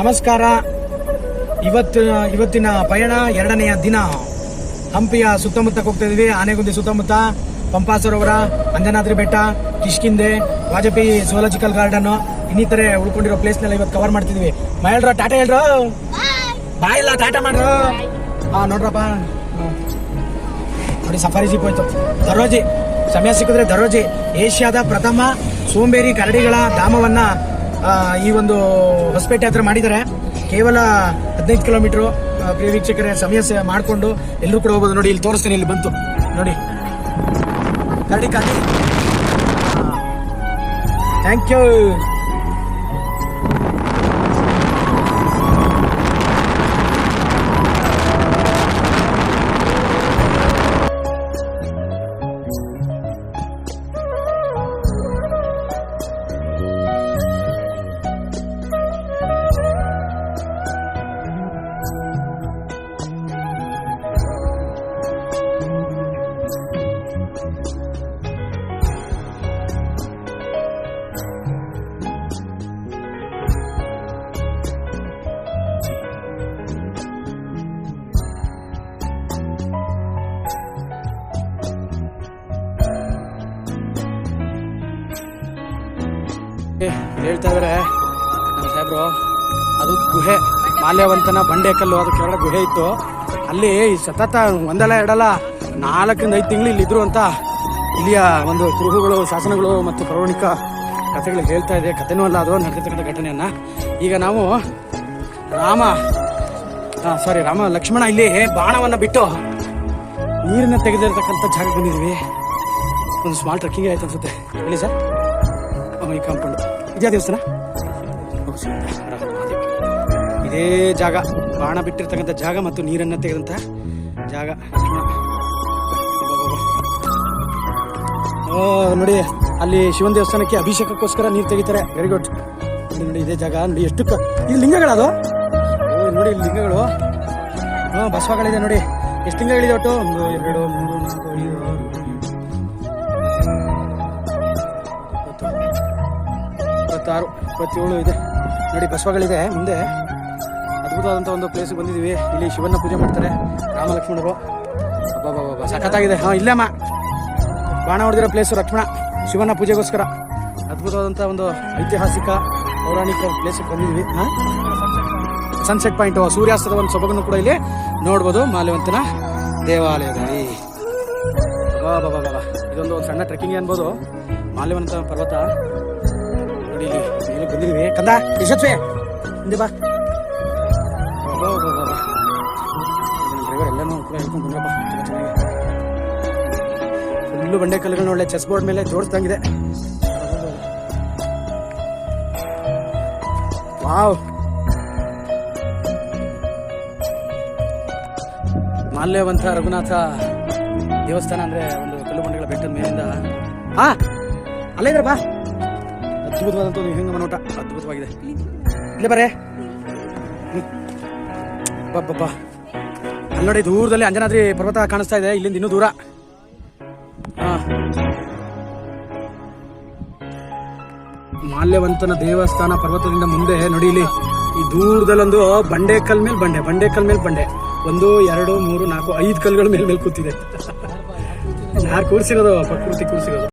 ನಮಸ್ಕಾರ. ಇವತ್ತು, ಇವತ್ತಿನ ಪಯಣ ಎರಡನೆಯ ದಿನ. ಹಂಪಿಯ ಸುತ್ತಮುತ್ತ ಹೋಗ್ತಾ ಇದೀವಿ ಆನೆಗುಂದಿ ಸುತ್ತಮುತ್ತ ಪಂಪಾ ಸರೋವರ ಅಂಜನಾದ್ರಿ ಬೆಟ್ಟ ಕಿಷ್ಕಿಂದೆ ವಾಜಪೇಯಿ ಜುವಲಾಜಿಕಲ್ ಗಾರ್ಡನ್ ಇನ್ನಿತರೆ ಉಳ್ಕೊಂಡಿರೋ ಪ್ಲೇಸ್ನೆಲ್ಲ ಇವತ್ತು ಕವರ್ ಮಾಡ್ತಿದ್ವಿ ಹೇಳ್ರ ಟಾಟಾ ಹೇಳ್ರ? ಬಾಯಿಲ್ಲ ಟಾಟ ಮಾಡ್ರು. ಹಾ ನೋಡ್ರಪ್ಪ. ನೋಡಿ, ಸಫಾರಿ ಜೀಪ್ ಹೋಯ್ತು. ದರೋಜಿ ಸಮಯ ಸಿಕ್ಕಿದ್ರೆ ದರೋಜಿ ಏಷ್ಯಾದ ಪ್ರಥಮ ಸೋಂಬೇರಿ ಕರಡಿಗಳ ಧಾಮವನ್ನ ಈ ಒಂದು ಹೊಸಪೇಟೆ ಹತ್ರ ಮಾಡಿದ್ದಾರೆ. ಕೇವಲ ಹದಿನೈದು ಕಿಲೋಮೀಟರ್ ಪ್ರಿಯ ವೀಕ್ಷಕರೇ, ಸಮಯ ಮಾಡಿಕೊಂಡು ಎಲ್ಲರೂ ಕೂಡ ಹೋಗ್ಬೋದು ನೋಡಿ, ಇಲ್ಲಿ ತೋರಿಸ್ತೀನಿ ಇಲ್ಲಿ ಬಂತು. ನೋಡಿ. ಕರಡಿ ಥ್ಯಾಂಕ್ ಯು ಹೇಳ್ತಾ ನಮ್ಮ ಸಾಹೇಬ್ರು, ಅದು ಗುಹೆ. ಮಾಲ್ಯವಂತನ ಬಂಡೆಕಲ್ಲು ಅದು ಕೆಳಗಡೆ ಗುಹೆ ಇತ್ತು. ಅಲ್ಲಿ ಸತತ ಒಂದಲ್ಲ ಎರಡಲ್ಲ, ನಾಲ್ಕರಿಂದ ಐದು ತಿಂಗಳು ಇಲ್ಲಿ ಇದ್ರು ಅಂತ ಇಲ್ಲಿಯ ಒಂದು ಕುರುಹುಗಳು, ಶಾಸನಗಳು ಮತ್ತು ಪೌರಾಣಿಕ ಕಥೆಗಳು ಹೇಳ್ತಾ ಇದೆ. ಕಥೆನೂ ಅಲ್ಲ, ಅದು ನಡೆದಿರ್ತಕ್ಕಂಥ ಘಟನೆಯನ್ನ. ಈಗ ನಾವು ರಾಮ ಸಾರಿ ರಾಮ ಲಕ್ಷ್ಮಣ ಇಲ್ಲಿ ಬಾಣವನ್ನ ಬಿಟ್ಟು ನೀರನ್ನು ತೆಗೆದಿರ್ತಕ್ಕಂಥ ಜಾಗ ಬಂದಿದ್ವಿ ಒಂದು ಸ್ಮಾಲ್ ಟ್ರಕ್ಕಿಂಗ್ ಆಯ್ತು ಅನ್ಸುತ್ತೆ. ಹೇಳಿ ಸರ್. ಈ ಕಾಂಪೌಂಡ್. ಇದೇ ದೇವಸ್ಥಾನ. ಇದೇ ಜಾಗ. ಬಾಣ ಬಿಟ್ಟಿರ್ತಕ್ಕಂಥ ಜಾಗ ಮತ್ತು ನೀರನ್ನು ತೆಗೆದಂತ ಜಾಗ. ಓ ನೋಡಿ, ಅಲ್ಲಿ ಶಿವನ ದೇವಸ್ಥಾನಕ್ಕೆ ಅಭಿಷೇಕಕ್ಕೋಸ್ಕರ ನೀರು ತೆಗಿತಾರೆ. ವೆರಿ ಗುಡ್ ನೋಡಿ ಇದೇ ಜಾಗ. ನೋಡಿ, ಎಷ್ಟು ಕ ಇದು ಲಿಂಗಗಳದು ನೋಡಿ, ಇಲ್ಲಿ ಲಿಂಗಗಳು. ಹಾಂ ಬಸವಗಳಿದೆ ನೋಡಿ. ಎಷ್ಟು ಲಿಂಗಗಳಿದೆ ಒಟ್ಟು? ಒಂದು, ಎರಡು, ಮೂರು, ನಾಲ್ಕು, ಐದು ಇಪ್ಪತ್ತಾರು, ಇಪ್ಪತ್ತೇಳು ಇದೆ. ನೋಡಿ, ಬಸವಗಳಿದೆ. ಮುಂದೆ ಅದ್ಭುತವಾದಂಥ ಒಂದು ಪ್ಲೇಸಿಗೆ ಬಂದಿದ್ದೀವಿ. ಇಲ್ಲಿ ಶಿವನ ಪೂಜೆ ಮಾಡ್ತಾರೆ ರಾಮಲಕ್ಷ್ಮಣರು. ಅಬ್ಬಬ್ಬಬ್ಬ ಸಖತ್ತಾಗಿದೆ. ಹಾಂ, ಇಲ್ಲಮ್ಮ. ಬಾಣ ಹೊಡೆದಿರೋ ಪ್ಲೇಸು ಲಕ್ಷ್ಮಣ ಶಿವನ ಪೂಜೆಗೋಸ್ಕರ ಅದ್ಭುತವಾದಂಥ ಒಂದು ಐತಿಹಾಸಿಕ, ಪೌರಾಣಿಕ ಪ್ಲೇಸಿಗೆ ಬಂದಿದ್ದೀವಿ. ಹಾಂ? ಸನ್ಸೆಟ್ ಪಾಯಿಂಟು ಸೂರ್ಯಾಸ್ತದ ಒಂದು ಸೊಬಗನ್ನು ಕೂಡ ಇಲ್ಲಿ ನೋಡ್ಬೋದು ಮಾಲ್ಯವಂತನ ದೇವಾಲಯದಲ್ಲಿ. ಬಾ ಬಾಬ ಇದೊಂದು ಒಂದು ಸಣ್ಣ ಟ್ರೆಕ್ಕಿಂಗ್ ಅನ್ಬೋದು ಮಾಲ್ಯವಂತ ಪರ್ವತ. ನೋಡಿ ಇಲ್ಲಿ ಬಂದಿದ್ದೀವಿ? ಕಂದ, ಯಶಸ್ವಿ. ಹಿಂದೆ ಬಾ. ಡ್ರೈವರ್ ಎಲ್ಲನೂ ಕೂಡ ಹೇಳ್ಕೊಂಡು ಬಂದ್ರಪ್ಪ ತುಂಬ ಚೆನ್ನಾಗಿ ಫುಲ್ಲು ಬಂಡೆ ಕಲ್ಲುಗಳನ್ನ ಒಳ್ಳೆ ಚೆಸ್ ಬೋರ್ಡ್ ಮೇಲೆ ಜೋಡಿಸ್ದಂಗಿದೆ. ವಾವ್ ಮಾಲ್ಯವಂತ ರಘುನಾಥ ದೇವಸ್ಥಾನ ಅಂದ್ರೆ ಒಂದು ಕಲ್ಲು ಬಂಡೆಗಳ ಬೆಟ್ಟದ ಮೇಲಿಂದ. ಹಾ, ಅಲ್ಲೇ ಇದ್ರಪ್ಪ ಬಾ. ಅದ್ಭುತವಾದಂತ ಒಂದು ವಿಹಂಗಮ ನೋಟ ಅದ್ಭುತವಾಗಿದೆ. ಇಲ್ಲೇ ಬರೇ ಬಬ್ಬಬ್ಬ ಅಲ್ಲಿ ದೂರದಲ್ಲಿ ಅಂಜನಾದ್ರಿ ಪರ್ವತ ಕಾಣಿಸ್ತಾ ಇದೆ. ಇಲ್ಲಿಂದ ಇನ್ನೂ ದೂರ. ಮಾಲ್ಯವಂತನ ದೇವಸ್ಥಾನ ಪರ್ವತದಿಂದ ಮುಂದೆ, ನೋಡಿ ಇಲ್ಲಿ. ಈ ದೂರದಲ್ಲೊಂದು ಬಂಡೆ ಕಲ್ ಮೇಲೆ ಬಂಡೆ ಬಂಡೆ ಕಲ್ ಮೇಲೆ ಬಂಡೆ. ಒಂದು, ಎರಡು, ಮೂರು, ನಾಲ್ಕು, ಐದು ಕಲ್ಗಳ ಮೇಲೆ ಮೇಲೆ ಕೂತಿದೆ. ಯಾರು ಕೂರಿಸಿರೋದು? ಪ್ರಕೃತಿ ಕೂರಿಸಿರೋದು.